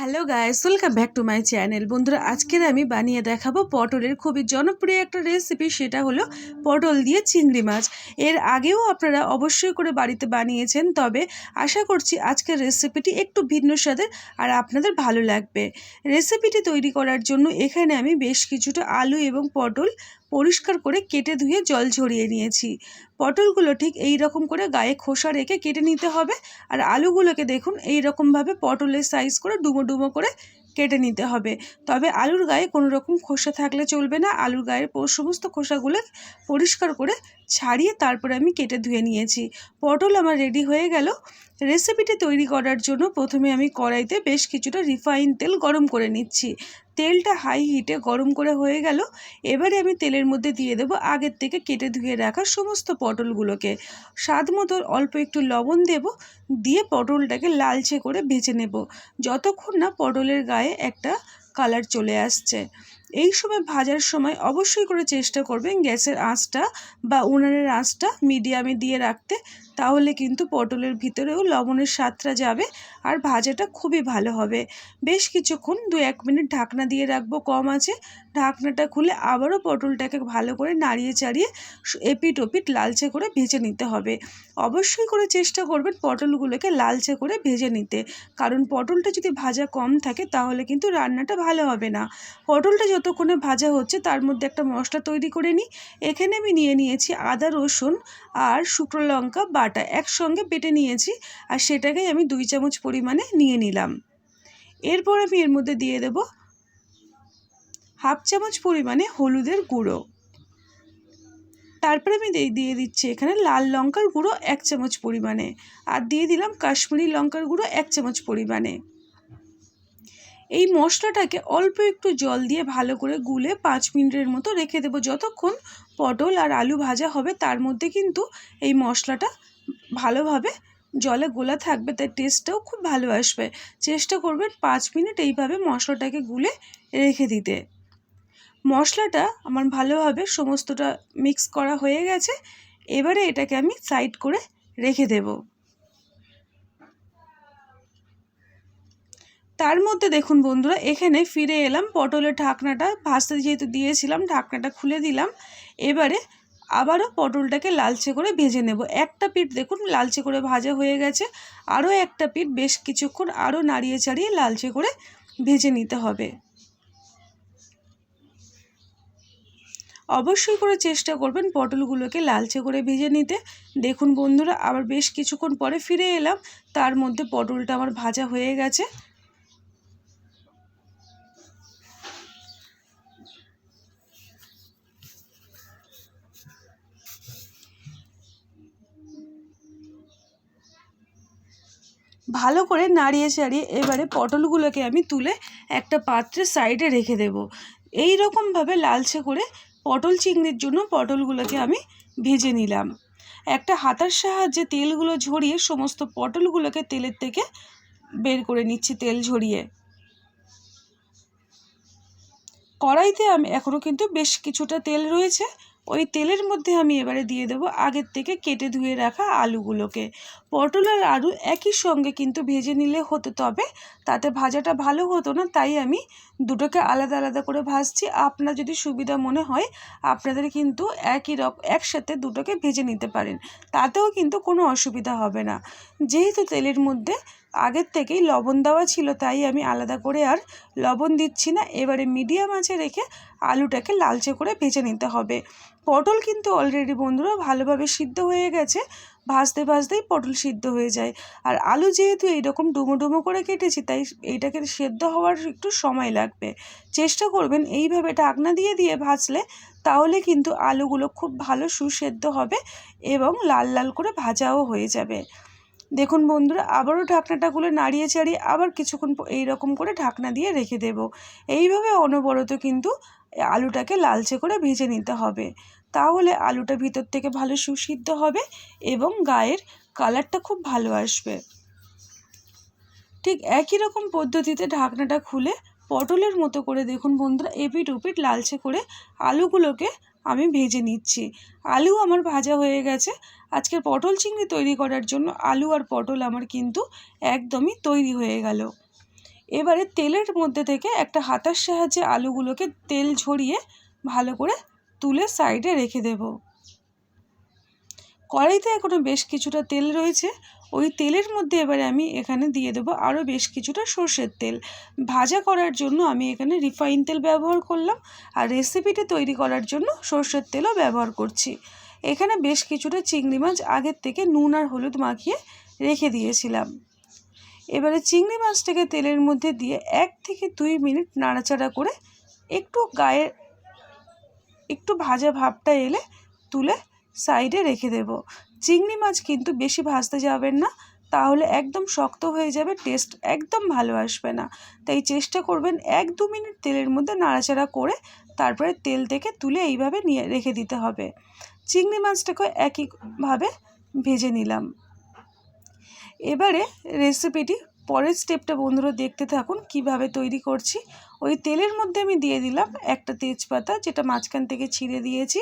Hello guys welcome back to my channel বন্ধুরা, আজকের আমি বানিয়ে দেখাবো পটলের খুবই জনপ্রিয় একটা রেসিপি সেটা হলো পটল দিয়ে চিংড়ি মাছ। এর আগেও আপনারা অবশ্যই করে বাড়িতে বানিয়েছেন, তবে আশা করছি আজকের রেসিপিটি একটু ভিন্ন স্বাদের আর আপনাদের ভালো লাগবে। রেসিপিটি তৈরি করার জন্য এখানে আমি বেশ কিছুটা আলু এবং পটল পরিষ্কার করে কেটে ধুয়ে জল ঝরিয়ে নিয়েছি। পটলগুলো ঠিক এই রকম করে গায়ে খোসা রেখে কেটে নিতে হবে আর আলুগুলোকে দেখুন এই রকমভাবে পটলের সাইজ করে ডুমো ডুমো করে কেটে নিতে হবে। তবে আলুর গায়ে কোনো রকম খোসা থাকলে চলবে না। আলুর গায়ের সমস্ত খোসাগুলো পরিষ্কার করে ছাড়িয়ে তারপরে আমি কেটে ধুয়ে নিয়েছি। পটল আমার রেডি হয়ে গেল। রেসিপিটি তৈরি করার জন্য প্রথমে আমি কড়াইতে বেশ কিছুটা রিফাইন তেল গরম করে নিচ্ছি। তেলটা হাই হিটে গরম করে হয়ে গেল। এবারে আমি তেলের মধ্যে দিয়ে দেবো আগের থেকে কেটে ধুয়ে রাখা সমস্ত পটলগুলোকে। স্বাদ মতো অল্প একটু লবণ দেব, দিয়ে পটলটাকে লালচে করে ভেজে নেব। যতক্ষণ না পটলের গায়ে একটা কালার চলে আসছে। এই সময় ভাজার সময় অবশ্যই করে চেষ্টা করবেন গ্যাসের আঁচটা বা উনানের আঁচটা মিডিয়ামে দিয়ে রাখতে। তাহলে কিন্তু পটলের ভিতরেও লবণের স্বাদটা যাবে আর ভাজাটা খুবই ভালো হবে। বেশ কিছুক্ষণ দু এক মিনিট ঢাকনা দিয়ে রাখব কম আছে। ঢাকনাটা খুলে আবারও পটলটাকে ভালো করে নাড়িয়ে চাড়িয়ে এপিট ওপিট লালচে করে ভেজে নিতে হবে। অবশ্যই করে চেষ্টা করবেন পটলগুলোকে লালচে করে ভেজে নিতে। কারণ পটলটা যদি ভাজা কম থাকে তাহলে কিন্তু রান্নাটা ভালো হবে না। পটলটা যতক্ষণে ভাজা হচ্ছে তার মধ্যে একটা মশলা তৈরি করে নিই। এখানে আমি নিয়ে নিয়েছি আদা রসুন আর শুকনো লঙ্কা বাটা। একসঙ্গে বেটে নিয়েছি আর সেটাকেই আমি দুই চামচ পরিমাণে নিয়ে নিলাম। এরপর আমি এর মধ্যে দিয়ে দেব হাফ চামচ পরিমাণে হলুদের গুঁড়ো। তারপরে আমি দিয়ে দিচ্ছি এখানে লাল লঙ্কার গুঁড়ো এক চামচ পরিমাণে আর দিয়ে দিলাম কাশ্মীরি লঙ্কার গুঁড়ো এক চামচ পরিমাণে। এই মশলাটাকে অল্প একটু জল দিয়ে ভালো করে গুলে পাঁচ মিনিটের মতো রেখে দেবো। যতক্ষণ পটল আর আলু ভাজা হবে তার মধ্যে কিন্তু এই মশলাটা ভালোভাবে জলে গোলা থাকবে, তাই টেস্টটাও খুব ভালো আসবে। চেষ্টা করবেন পাঁচ মিনিট এইভাবে মশলাটাকে গুলে রেখে দিতে। মশলাটা আমার ভালোভাবে সমস্তটা মিক্স করা হয়ে গেছে। এবারে এটাকে আমি সাইড করে রেখে দেব। তার মধ্যে দেখুন বন্ধুরা, এখানে ফিরে এলাম, পটলের ঢাকনাটা ভাজতে যেহেতু দিয়েছিলাম, ঢাকনাটা খুলে দিলাম। এবারে আবারও পটলটাকে লালচে করে ভেজে নেব। একটা পিঠ দেখুন, লালচে করে ভাজা হয়ে গেছে। আরও একটা পিঠ, বেশ কিছুক্ষণ আরও নাড়িয়ে চাড়িয়ে লালচে করে ভেজে নিতে হবে। অবশ্যই করে চেষ্টা করবেন পটলগুলোকে লালচে করে ভেজে নিতে। দেখুন বন্ধুরা, আবার বেশ কিছুক্ষণ পরে ফিরে এলাম। তার মধ্যে পটলটা আমার ভাজা হয়ে গেছে। ভালো করে নাড়িয়ে চাড়িয়ে এবারে পটলগুলোকে আমি তুলে একটা পাত্রের সাইডে রেখে দেব। এই রকমভাবে লালচে করে পটল চিংড়ির জন্য পটলগুলোকে আমি ভেজে নিলাম। একটা হাতার সাহায্যে তেলগুলো ঝরিয়ে সমস্ত পটলগুলোকে তেলের থেকে বের করে নিচ্ছি তেল ঝরিয়ে। কড়াইতে আমি এখনও কিন্তু বেশ কিছুটা তেল রয়েছে। ওই তেলের মধ্যে আমি এবারে দিয়ে দেবো আগের থেকে কেটে ধুয়ে রাখা আলুগুলোকে। পটল আর আলু একই সঙ্গে কিন্তু ভেজে নিলে হতো তবে তাতে ভাজাটা ভালো হতো না, তাই আমি দুটোকে আলাদা আলাদা করে ভাজছি। আপনার যদি সুবিধা মনে হয়, আপনাদের কিন্তু একই রক, একসাথে দুটোকে ভেজে নিতে পারেন, তাতেও কিন্তু কোনো অসুবিধা হবে না। যেহেতু তেলের মধ্যে আগের থেকেই লবণ দেওয়া ছিল, তাই আমি আলাদা করে আর লবণ দিচ্ছি না। এবারে মিডিয়াম আঁচে রেখে আলুটাকে লালচে করে ভেজে নিতে হবে। পটল কিন্তু অলরেডি বন্ধুরা ভালোভাবে সিদ্ধ হয়ে গেছে। ভাজতে ভাজতেই পটল সিদ্ধ হয়ে যায়। আর আলু যেহেতু এইরকম ডুমো ডুমো করে কেটেছি, তাই এইটাকে সেদ্ধ হওয়ার একটু সময় লাগবে। চেষ্টা করবেন এইভাবে ঢাকনা দিয়ে দিয়ে ভাজলে, তাহলে কিন্তু আলুগুলো খুব ভালো সুসেদ্ধ হবে এবং লাল লাল করে ভাজাও হয়ে যাবে। দেখুন বন্ধুরা, আবারও ঢাকনাটা খুলে নাড়িয়ে চাড়িয়ে আবার কিছুক্ষণ এই রকম করে ঢাকনা দিয়ে রেখে দেব। এইভাবে অনবরত কিন্তু আলুটাকে লালচে করে ভেজে নিতে হবে। তাহলে আলুটা ভিতর থেকে ভালো সুসিদ্ধ হবে এবং গায়ের কালারটা খুব ভালো আসবে। ঠিক একই রকম পদ্ধতিতে ঢাকনাটা খুলে পটলের মতো করে দেখুন বন্ধুরা এপিট ওপিট লালচে করে আলুগুলোকে আমি ভেজে নিচ্ছি। আলু আমার ভাজা হয়ে গেছে। আজকের পটল চিংড়ি তৈরি করার জন্য আলু আর পটল আমার কিন্তু একদমই তৈরি হয়ে গেল। এবারে তেলের মধ্যে থেকে একটা হাতার সাহায্যে আলুগুলোকে তেল ঝরিয়ে ভালো করে তুলে সাইডে রেখে দেব। কড়াইতে এখনও বেশ কিছুটা তেল রয়েছে। ওই তেলের মধ্যে এবারে আমি এখানে দিয়ে দেবো আরও বেশ কিছুটা সর্ষের তেল। ভাজা করার জন্য আমি এখানে রিফাইন তেল ব্যবহার করলাম আর রেসিপিটা তৈরি করার জন্য সর্ষের তেলও ব্যবহার করছি। এখানে বেশ কিছুটা চিংড়ি মাছ আগের থেকে নুন আর হলুদ মাখিয়ে রেখে দিয়েছিলাম। এবারে চিংড়ি মাছটাকে তেলের মধ্যে দিয়ে এক থেকে দুই মিনিট নাড়াচাড়া করে একটু গায়ে একটু ভাজা ভাবটা এলে তুলে সাইডে রেখে দেব। চিংড়ি মাছ কিন্তু বেশি ভাজতে যাবেন না, তাহলে একদম শক্ত হয়ে যাবে, টেস্ট একদম ভালো আসবে না। তাই চেষ্টা করবেন এক দু মিনিট তেলের মধ্যে নাড়াচাড়া করে তারপরে তেল থেকে তুলে এইভাবে নিয়ে রেখে দিতে হবে। চিংড়ি মাছটাকে একইভাবে ভেজে নিলাম। এবারে রেসিপিটি পরের স্টেপটা বন্ধুরা দেখতে থাকুন, কীভাবে তৈরি করছি। ওই তেলের মধ্যে আমি দিয়ে দিলাম একটা তেজপাতা, যেটা মাঝখান থেকে ছিঁড়ে দিয়েছি,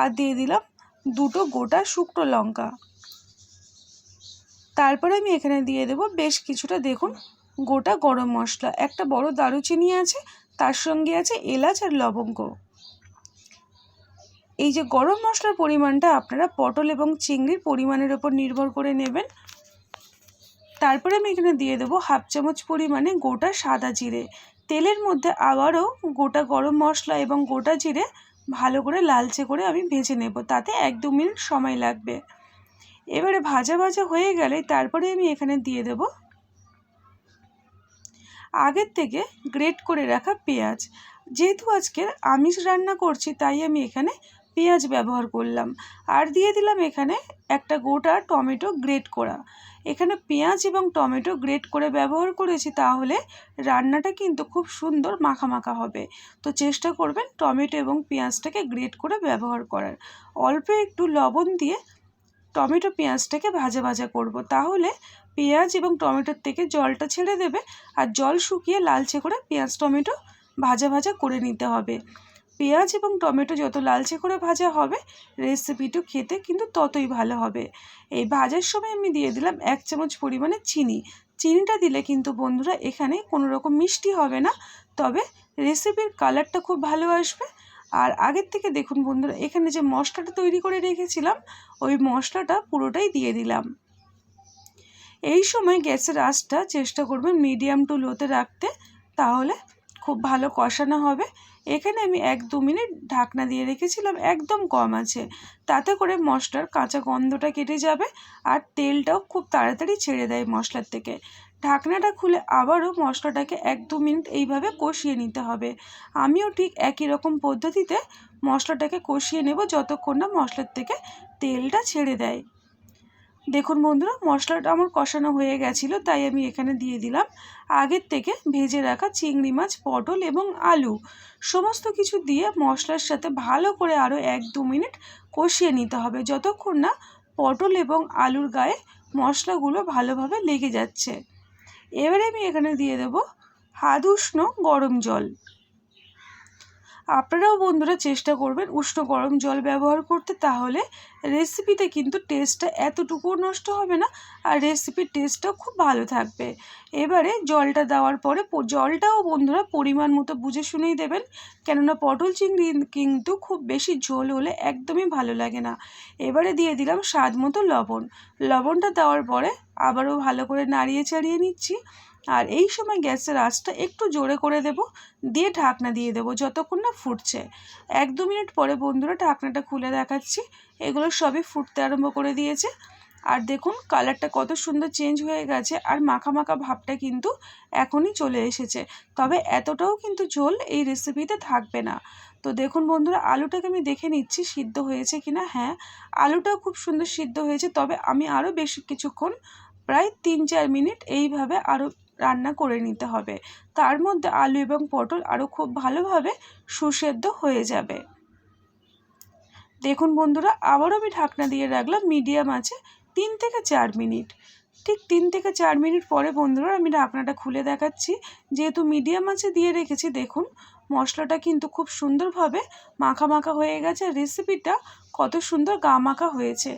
আর দিয়ে দিলাম দুটো গোটা শুকনো লঙ্কা। তারপরে আমি এখানে দিয়ে দেব বেশ কিছুটা, দেখুন, গোটা গরম মশলা। একটা বড় দারুচিনি আছে, তার সঙ্গে আছে এলাচ আর লবঙ্গ। এই যে গরম মশলার পরিমাণটা আপনারা পটল এবং চিংড়ির পরিমাণের ওপর নির্ভর করে নেবেন। তারপরে আমি এখানে দিয়ে দেবো হাফ চামচ পরিমাণে গোটা সাদা জিরে। তেলের মধ্যে আবারও গোটা গরম মশলা এবং গোটা জিরে ভালো করে লালচে করে আমি ভেজে নেব, তাতে এক দু মিনিট সময় লাগবে। এবারে ভাজা ভাজা হয়ে গেলে তারপরে আমি এখানে দিয়ে দেব আগের থেকে গ্রেট করে রাখা পেঁয়াজ। যেহেতু আজকে আমিষ রান্না করছি, তাই আমি এখানে পেঁয়াজ ব্যবহার করলাম। আর দিয়ে দিলাম এখানে একটা গোটা টমেটো গ্রেট করা। এখানে পেঁয়াজ এবং টমেটো গ্রেট করে ব্যবহার করেছি তাহলে রান্নাটা কিন্তু খুব সুন্দর মাখা মাখা হবে। তো চেষ্টা করবেন টমেটো এবং পেঁয়াজটাকে গ্রেট করে ব্যবহার করার। অল্প একটু লবণ দিয়ে টমেটো পেঁয়াজটাকে ভাজা ভাজা করব। তাহলে পেঁয়াজ এবং টমেটোর থেকে জলটা ছেড়ে দেবে আর জল শুকিয়ে লালচে করে পেঁয়াজ টমেটো ভাজা ভাজা করে নিতে হবে। পেঁয়াজ এবং টমেটো যত লালচে করে ভাজা হবে রেসিপিটা খেতে কিন্তু ততই ভালো হবে। এই ভাজার সময় আমি দিয়ে দিলাম এক চামচ পরিমাণে চিনি। চিনিটা দিলে কিন্তু বন্ধুরা এখানে কোনো রকম মিষ্টি হবে না, তবে রেসিপির কালারটা খুব ভালো আসবে। আর আগের থেকে দেখুন বন্ধুরা, এখানে যে মশলাটা তৈরি করে রেখেছিলাম, ওই মশলাটা পুরোটাই দিয়ে দিলাম। এই সময় গ্যাসের আঁচটা চেষ্টা করবেন মিডিয়াম টু লোতে রাখতে, তাহলে খুব ভালো কষানো হবে। এখানে আমি এক দু মিনিট ঢাকনা দিয়ে রেখেছিলাম, একদম কম আছে। তাতে করে মশলার কাঁচা গন্ধটা কেটে যাবে আর তেলটাও খুব তাড়াতাড়ি ছেড়ে দেয় মশলার থেকে। ঢাকনাটা খুলে আবারও মশলাটাকে এক দু মিনিট এইভাবে কষিয়ে নিতে হবে। আমিও ঠিক একই রকম পদ্ধতিতে মশলাটাকে কষিয়ে নেব যতক্ষণ না মশলার থেকে তেলটা ছেড়ে দেয়। দেখুন বন্ধুরা, মশলাটা আমার কষানো হয়ে গেছিল, তাই আমি এখানে দিয়ে দিলাম আগের থেকে ভেজে রাখা চিংড়ি মাছ, পটল এবং আলু। সমস্ত কিছু দিয়ে মশলার সাথে ভালো করে আরও এক দু মিনিট কষিয়ে নিতে হবে, যতক্ষণ না পটল এবং আলুর গায়ে মশলাগুলো ভালোভাবে লেগে যাচ্ছে। এবারে আমি এখানে দিয়ে দেব হাত উষ্ণ গরম জল। আপনারাও বন্ধুরা চেষ্টা করবেন উষ্ণ গরম জল ব্যবহার করতে, তাহলে রেসিপিতে কিন্তু টেস্টটা এতটুকুও নষ্ট হবে না আর রেসিপির টেস্টটাও খুব ভালো থাকবে। এবারে জলটা দেওয়ার পরে জলটাও বন্ধুরা পরিমাণ মতো বুঝে শুনেই দেবেন, কেননা পটল চিংড়ি কিন্তু খুব বেশি ঝোল হলে একদমই ভালো লাগে না। এবারে দিয়ে দিলাম স্বাদ মতো লবণ। লবণটা দেওয়ার পরে আবারও ভালো করে নাড়িয়ে চাড়িয়ে নিচ্ছি। আর এই সময় গ্যাসের আঁচটা একটু জোরে করে দেব, দিয়ে ঢাকনা দিয়ে দেবো যতক্ষণ না ফুটছে। এক দু মিনিট পরে বন্ধুরা ঢাকনাটা খুলে দেখাচ্ছি, এগুলো সবই ফুটতে আরম্ভ করে দিয়েছে। আর দেখুন, কালারটা কত সুন্দর চেঞ্জ হয়ে গেছে আর মাখা মাখা ভাবটা কিন্তু এখনই চলে এসেছে। তবে এতটাও কিন্তু ঝোল এই রেসিপিতে থাকবে না। তো দেখুন বন্ধুরা, আলুটাকে আমি দেখে নিচ্ছি, সিদ্ধ হয়েছে কিনা? হ্যাঁ আলুটাও খুব সুন্দর সিদ্ধ হয়েছে, তবে আমি আরও বেশি কিছুক্ষণ, প্রায় তিন চার মিনিট এইভাবে আরও রান্না করে নিতে হবে। তার মধ্যে আলু এবং পটল আরও খুব ভালোভাবে সুসেদ্ধ হয়ে যাবে। দেখুন বন্ধুরা, আবারও আমি ঢাকনা দিয়ে রাখলাম মিডিয়াম আছে তিন থেকে চার মিনিট। ঠিক তিন থেকে চার মিনিট পরে বন্ধুরা, আমি ঢাকনাটা খুলে দেখাচ্ছি। যেহেতু মিডিয়াম আছে দিয়ে রেখেছি, দেখুন মশলাটা কিন্তু খুব সুন্দরভাবে মাখা মাখা হয়ে গেছে রেসিপিটা কত সুন্দর গা মাখা হয়েছে।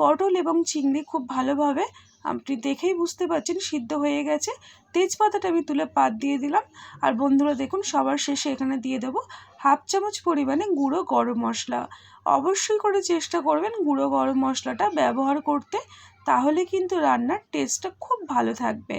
পটল এবং চিংড়ি খুব ভালোভাবে আপনি দেখেই বুঝতে পারছেন সিদ্ধ হয়ে গেছে। তেজপাতাটা আমি তুলে পাত দিয়ে দিলাম। আর বন্ধুরা দেখুন, সবার শেষে এখানে দিয়ে দেবো হাফ চামচ পরিমাণে গুঁড়ো গরম মশলা। অবশ্যই করে চেষ্টা করবেন গুঁড়ো গরম মশলাটা ব্যবহার করতে, তাহলে কিন্তু রান্নার টেস্টটা খুব ভালো থাকবে।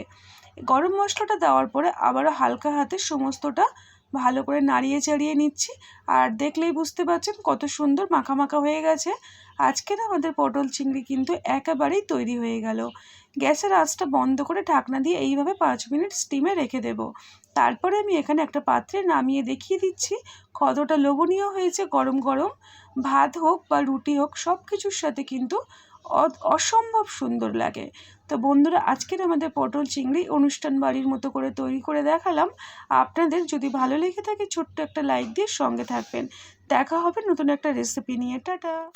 গরম মশলাটা দেওয়ার পরে আবারও হালকা হাতে সমস্তটা ভালো করে নাড়িয়ে চাড়িয়ে নিচ্ছি। আর দেখলেই বুঝতে পারছেন কত সুন্দর মাখা মাখা হয়ে গেছে। আজকের আমাদের পটল চিংড়ি কিন্তু একেবারেই তৈরি হয়ে গেল। গ্যাসের আঁচটা বন্ধ করে ঢাকনা দিয়ে এইভাবে পাঁচ মিনিট স্টিমে রেখে দেব। তারপরে আমি এখানে একটা পাত্রে নামিয়ে দেখিয়ে দিচ্ছি কতটা লোভনীয় হয়েছে গরম গরম। ভাত হোক বা রুটি হোক সব কিছুর সাথে কিন্তু অসম্ভব সুন্দর লাগে। তো বন্ধুরা, আজকের আমাদের পটল চিংড়ি অনুষ্ঠান বাড়ির মতো করে তৈরি করে দেখালাম। আপনাদের যদি ভালো লেগে থাকে, ছোট্ট একটা লাইক দিয়ে সঙ্গে থাকবেন। দেখা হবে নতুন একটা রেসিপি নিয়ে। টাটা!